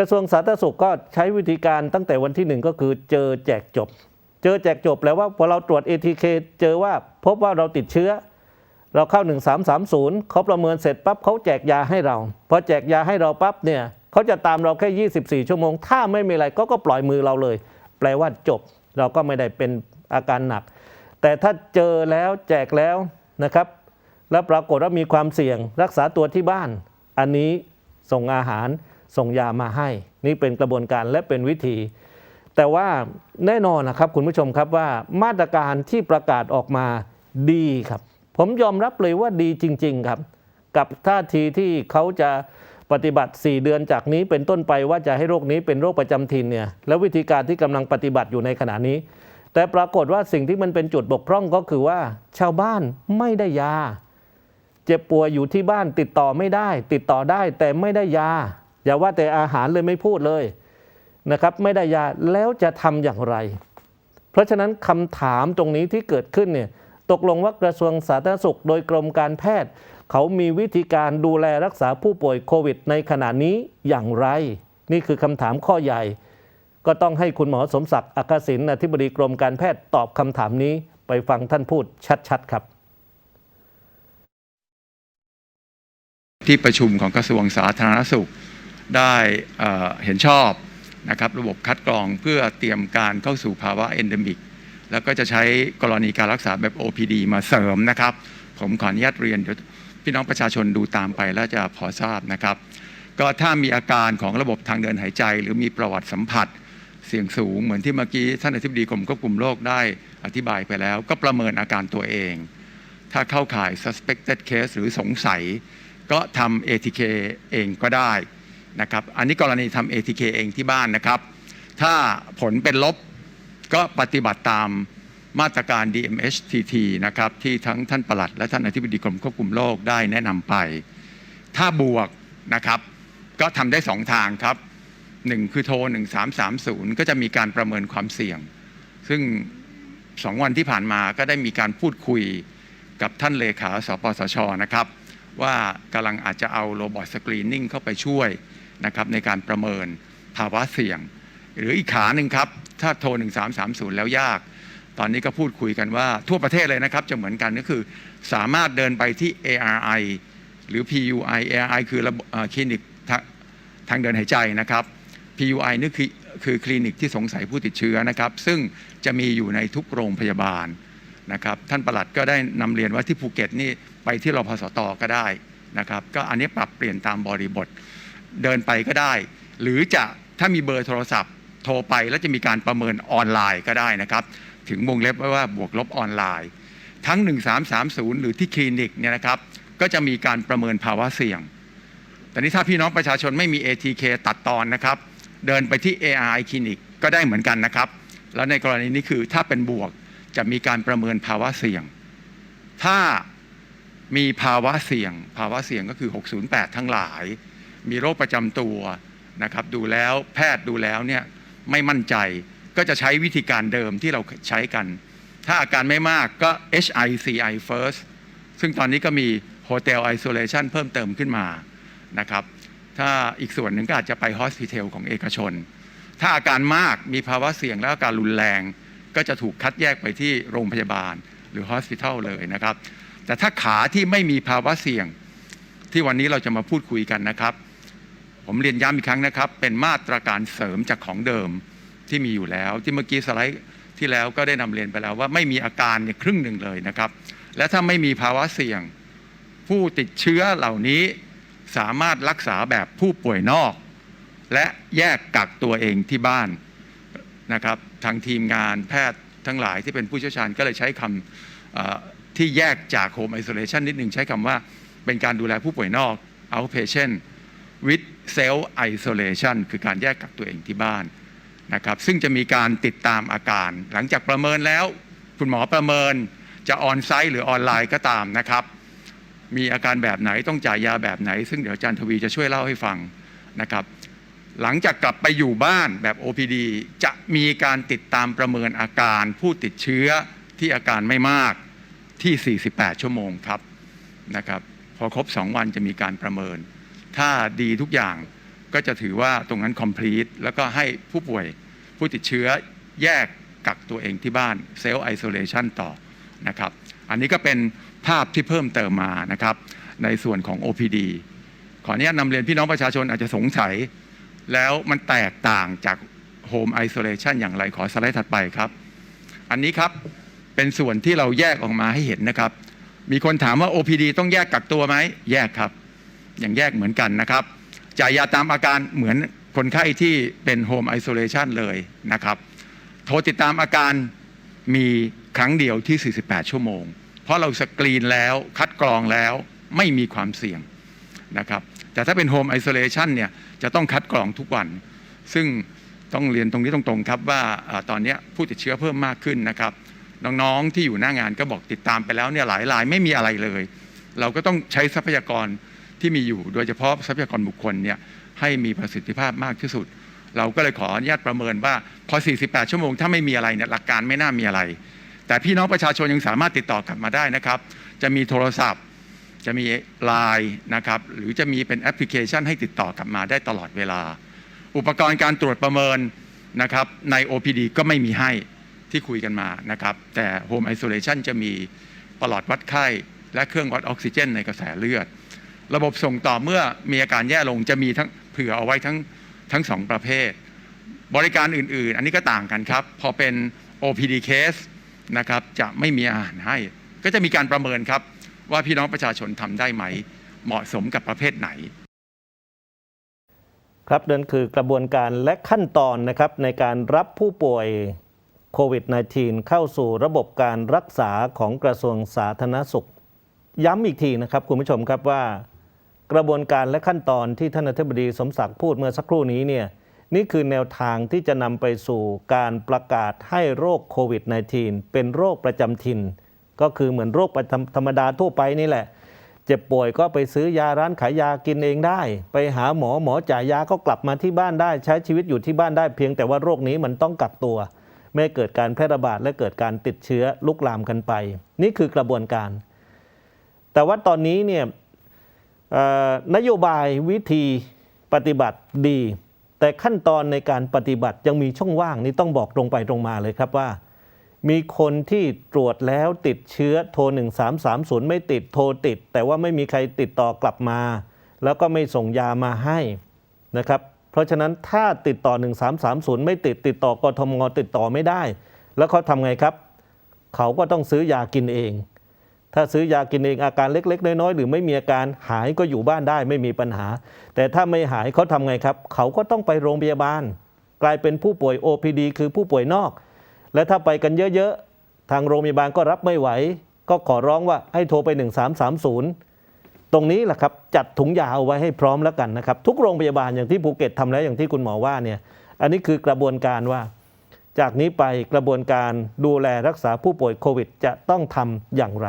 ระทรวงสาธารณสุขก็ใช้วิธีการตั้งแต่วันที่หนึ่งก็คือเจอแจกจบ เจอแจกจบแล้วว่าพอเราตรวจ ATK เจอว่าพบว่าเราติดเชื้อ เราเข้า 1330เขาประเมินเสร็จปั๊บเขาแจกยาให้เรา พอแจกยาให้เราปั๊บเนี่ยเขาจะตามเราแค่ 24 ชั่วโมง ถ้าไม่มีอะไรเขาก็ปล่อยมือเราเลย แปลว่าจบ เราก็ไม่ได้เป็นอาการหนัก แต่ถ้าเจอแล้วแจกแล้วนะครับ แล้วปรากฏว่ามีความเสี่ยงรักษาตัวที่บ้าน อันนี้ส่งอาหาร ส่งยามาให้ นี่เป็นกระบวนการและเป็นวิธี แต่ว่าแน่นอนนะครับคุณผู้ชมครับว่ามาตรการที่ประกาศออกมาดีครับ ผมยอมรับเลยว่าดีจริง ๆครับ กับท่าทีที่เขาจะปฏิบัติ 4 เดือนจากนี้เป็นต้นไปว่าจะให้โรคนี้เป็นโรคประจำถิ่นเนี่ยแล้ววิธีการที่กำลังปฏิบัติอยู่ในขณะนี้ แต่ปรากฏว่าสิ่งที่มันเป็นจุดบกพร่องก็คือว่า ชาวบ้านไม่ได้ยา เจ็บป่วยอยู่ที่บ้านติดต่อไม่ได้ ติดต่อได้แต่ไม่ได้ยา อย่าว่าแต่อาหารเลยไม่พูดเลยนะครับ ไม่ได้ยาแล้วจะทำอย่างไร เพราะฉะนั้นคำถามตรงนี้ที่เกิดขึ้นเนี่ยตกลงว่ากระทรวงสาธารณสุข โดยกรมการแพทย์ เขามีวิธีการดูแลรักษาผู้ป่วยโควิด ในขณะนี้อย่างไร นี่คือคำถามข้อใหญ่ ก็ต้องให้คุณหมอสมศักดิ์อักษิณอธิบดีกรมการแพทย์ตอบคำถามนี้ไปฟังท่านพูดชัดๆครับที่ประชุมของกระทรวงสาธารณสุข ได้เห็นชอบนะครับระบบคัดกรองเพื่อเตรียมการเข้าสู่ภาวะเอนเดมิก แล้วก็จะใช้กรณีการรักษาแบบ OPD มาเสริมนะครับ ผมขออนุญาตเรียนเดี๋ยวพี่น้องประชาชนดูตามไปแล้วจะพอทราบนะครับ ก็ถ้ามีอาการของระบบทางเดินหายใจ หรือมีประวัติสัมผัสเสี่ยงสูง เหมือนที่เมื่อกี้ท่านอธิบดีกรมควบคุมโรคได้อธิบายไปแล้ว ก็ประเมินอาการตัวเอง ถ้าเข้าข่าย suspected case หรือสงสัย ก็ทำ ATK เองก็ได้ นะครับ อันนี้กรณีทำ ATK เองที่บ้านนะครับ ถ้าผลเป็นลบก็ปฏิบัติตามมาตรการ DMHTT นะครับที่ทั้งท่านปลัด และท่านอธิบดีกรมควบคุมโรคได้แนะนำไป ถ้าบวกนะครับก็ทำได้สองทางครับหนึ่งคือโทร 1330 ก็จะมีการประเมินความเสี่ยง ซึ่งสองวันที่ผ่านมาก็ได้มีการพูดคุยกับท่านเลขาสปสชนะครับ ว่ากำลังอาจจะเอาโรบอทสกรีนนิ่งเข้าไปช่วย นะครับในการประเมินภาวะเสี่ยง หรืออีกขาหนึ่งครับ ถ้าโทร 1330 แล้วยาก ตอนนี้ก็พูดคุยกันว่าทั่วประเทศเลยนะครับ จะเหมือนกันก็คือสามารถเดินไปที่ ARI หรือ PUI ARI คือระบบเอ่อคลินิกทาทางเดินหายใจนะครับ PUI นี่คือคือคลินิกที่สงสัยผู้ติดเชื้อนะครับ ซึ่งจะมีอยู่ในทุกโรงพยาบาลนะครับ ท่านประหลัดก็ได้นำเรียนว่าที่ภูเก็ตนี่ไปที่รพสตก็ได้นะครับ ก็อันนี้ปรับเปลี่ยนตามบริบท เดินไปก็ได้ หรือจะถ้ามีเบอร์โทรศัพท์ โทรไปแล้วจะมีการประเมินออนไลน์ก็ได้นะครับ ถึงวงเล็บไว้ว่าบวกลบออนไลน์ ทั้ง 1330 หรือที่คลินิกเนี่ยนะครับ ก็จะมีการประเมินภาวะเสี่ยง แต่นี้ถ้าพี่น้องประชาชนไม่มี ATK ตัดตอนนะครับ เดินไปที่ AI คลินิกก็ได้เหมือนกันนะครับ แล้วในกรณีนี้คือถ้าเป็นบวกจะมีการประเมินภาวะเสี่ยง ถ้ามีภาวะเสี่ยง ภาวะเสี่ยงก็คือ 608 ทั้งหลาย มีโรคประจำตัวนะครับดูแล้วแพทย์ดูแล้วเนี่ยไม่มั่นใจก็จะใช้วิธีการเดิมที่เราใช้กัน ถ้าอาการไม่มากก็ HICI first ซึ่งตอนนี้ก็มี Hotel Isolation เพิ่มเติมขึ้นมานะครับถ้าอีกส่วนหนึ่งก็อาจจะไป Hospital ของเอกชน ถ้าอาการมากมีภาวะเสี่ยงและอาการรุนแรง ก็จะถูกคัดแยกไปที่โรงพยาบาลหรือ Hospital เลยนะครับ แต่ถ้าขาที่ไม่มีภาวะเสี่ยงที่วันนี้เราจะมาพูดคุยกันนะครับ ผมเรียนย้ำอีกครั้งนะครับ เป็นมาตรการเสริมจากของเดิมที่มีอยู่แล้ว ที่เมื่อกี้สไลด์ที่แล้วก็ได้นำเรียนไปแล้วว่าไม่มีอาการเนี่ยครึ่งหนึ่งเลยนะครับ และถ้าไม่มีภาวะเสี่ยง ผู้ติดเชื้อเหล่านี้สามารถรักษาแบบผู้ป่วยนอก และแยกกักตัวเองที่บ้านนะครับ ทางทีมงานแพทย์ทั้งหลายที่เป็นผู้เชี่ยวชาญก็เลยใช้คำที่แยกจาก home isolation นิดหนึ่งใช้คำว่าเป็นการดูแลผู้ป่วยนอก outpatient with self isolation คือการแยกกักตัวเองที่บ้านนะครับ ซึ่งจะมีการติดตามอาการ หลังจากประเมินแล้ว คุณหมอประเมินจะออนไซต์หรือออนไลน์ก็ตามนะครับ มีอาการแบบไหนต้องจ่ายยาแบบไหน ซึ่งเดี๋ยวอาจารย์ทวีจะช่วยเล่าให้ฟังนะครับ หลังจากกลับไปอยู่บ้านแบบ OPD จะมีการติดตามประเมินอาการผู้ติดเชื้อที่อาการไม่มากที่ 48 ชั่วโมงครับนะครับ พอครบ 2 วันจะมีการประเมิน ถ้าดีทุกอย่างก็จะถือว่าตรงนั้น complete แล้วก็ให้ผู้ป่วยผู้ติดเชื้อแยกกักตัวเองที่บ้าน self isolation ต่อนะครับ อันนี้ก็เป็นภาพที่เพิ่มเติมมานะครับ ในส่วนของ OPD ขออนุญาตนำเรียนพี่น้องประชาชนอาจจะสงสัย แล้วมันแตกต่างจาก Home Isolation อย่างไรขอสไลด์ถัดไปครับ อันนี้ครับเป็นส่วนที่เราแยกออกมาให้เห็นนะครับ มีคนถามว่า OPD ต้องแยกกักตัวไหม แยกครับ อย่างแยกเหมือนกันนะครับจ่ายยาตามอาการเหมือนคนไข้ที่เป็น Home Isolation เลยนะครับ โทรติดตามอาการมีครั้งเดียวที่ 48 ชั่วโมง เพราะเราสกรีนแล้วคัดกรองแล้วไม่มีความเสี่ยงนะครับ แต่ถ้าเป็น Home Isolation เนี่ยจะต้องคัดกรองทุกวัน ซึ่งต้องเรียนตรงนี้ตรงๆครับว่าตอนนี้ผู้ติดเชื้อเพิ่มมากขึ้นนะครับน้องๆที่อยู่หน้างานก็บอกติดตามไปแล้วเนี่ยหลายรายไม่มีอะไรเลย เราก็ต้องใช้ทรัพยากร ที่มีอยู่โดยเฉพาะทรัพยากรบุคคลเนี่ยให้มีประสิทธิภาพมากที่สุด เราก็เลยขออนุญาตประเมินว่าพอ 48 ชั่วโมงถ้าไม่มีอะไรเนี่ยหลักการไม่น่ามีอะไร แต่พี่น้องประชาชนยังสามารถติดต่อกลับมาได้นะครับ จะมีโทรศัพท์ จะมีไลน์นะครับหรือจะมีเป็นแอปพลิเคชันให้ติดต่อกลับมาได้ตลอดเวลา อุปกรณ์การตรวจประเมินนะครับใน OPD ก็ไม่มีให้ที่คุยกันมานะครับ แต่ Home Isolation จะมีปลอดวัดไข้ และเครื่องวัดออกซิเจนในกระแสเลือด ระบบส่งต่อเมื่อมีอาการแย่ลงจะมีทั้งเผื่อเอาไว้ทั้งทั้งสองประเภท บริการอื่น ๆ อันนี้ก็ต่างกันครับ พอเป็น OPD case นะครับจะไม่มีอาหารให้ ก็จะมีการประเมินครับ ว่าพี่น้องประชาชนทำได้ไหม เหมาะสมกับประเภทไหนครับนั่นคือกระบวนการและขั้นตอนนะครับในการรับผู้ป่วยโควิด -19 เข้าสู่ระบบการรักษาของกระทรวงสาธารณสุข ย้ำอีกทีนะครับคุณผู้ชมครับว่า กระบวนการและขั้นตอนที่ท่านอธิบดีสมศักดิ์พูดเมื่อสักครู่นี้เนี่ยนี่คือแนวทางที่จะนำไปสู่การประกาศให้โรคโควิด -19 เป็นโรคประจำถิ่น ก็คือเหมือนโรคประจำธรรมดาทั่วไปนี่แหละ เจ็บป่วยก็ไปซื้อยาร้านขายยากินเองได้ ไปหาหมอหมอจ่ายยาก็กลับมาที่บ้านได้ ใช้ชีวิตอยู่ที่บ้านได้เพียงแต่ว่าโรคนี้มันต้องกักตัว ไม่เกิดการแพร่ระบาดและเกิดการติดเชื้อลุกลามกันไป นี่คือกระบวนการ แต่ว่าตอนนี้เนี่ย นโยบายวิธีปฏิบัติดี แต่ขั้นตอนในการปฏิบัติยังมีช่องว่างนี่ต้องบอกตรงไปตรงมาเลยครับว่า มีคนที่ตรวจแล้วติดเชื้อโทร 1330 ไม่ติดโทรติด แต่ว่าไม่มีใครติดต่อกลับมา แล้วก็ไม่ส่งยามาให้นะครับเพราะฉะนั้นถ้าติดต่อ 1330 ไม่ติดติดต่อกทมติดต่อไม่ได้ แล้วเขาทำไงครับ เขาก็ต้องซื้อยากินเอง ถ้าซื้อยากินเองอาการเล็ก ๆ น้อยๆหรือไม่มีอาการหายก็อยู่บ้านได้ไม่มีปัญหา แต่ถ้าไม่หายเขาทำไงครับ เขาก็ต้องไปโรงพยาบาล กลายเป็นผู้ป่วย OPD คือผู้ป่วยนอก และถ้าไปกันเยอะๆ ทางโรงพยาบาลก็รับไม่ไหว ก็ขอร้องว่าให้โทรไป 1330 ตรงนี้แหละครับจัดถุงยาเอาไว้ให้พร้อมแล้วกันนะครับ ทุกโรงพยาบาลอย่างที่ภูเก็ตทำแล้วอย่างที่คุณหมอว่าเนี่ยอันนี้คือกระบวนการว่าจากนี้ไปกระบวนการดูแลรักษาผู้ป่วยโควิด จะต้องทำอย่างไร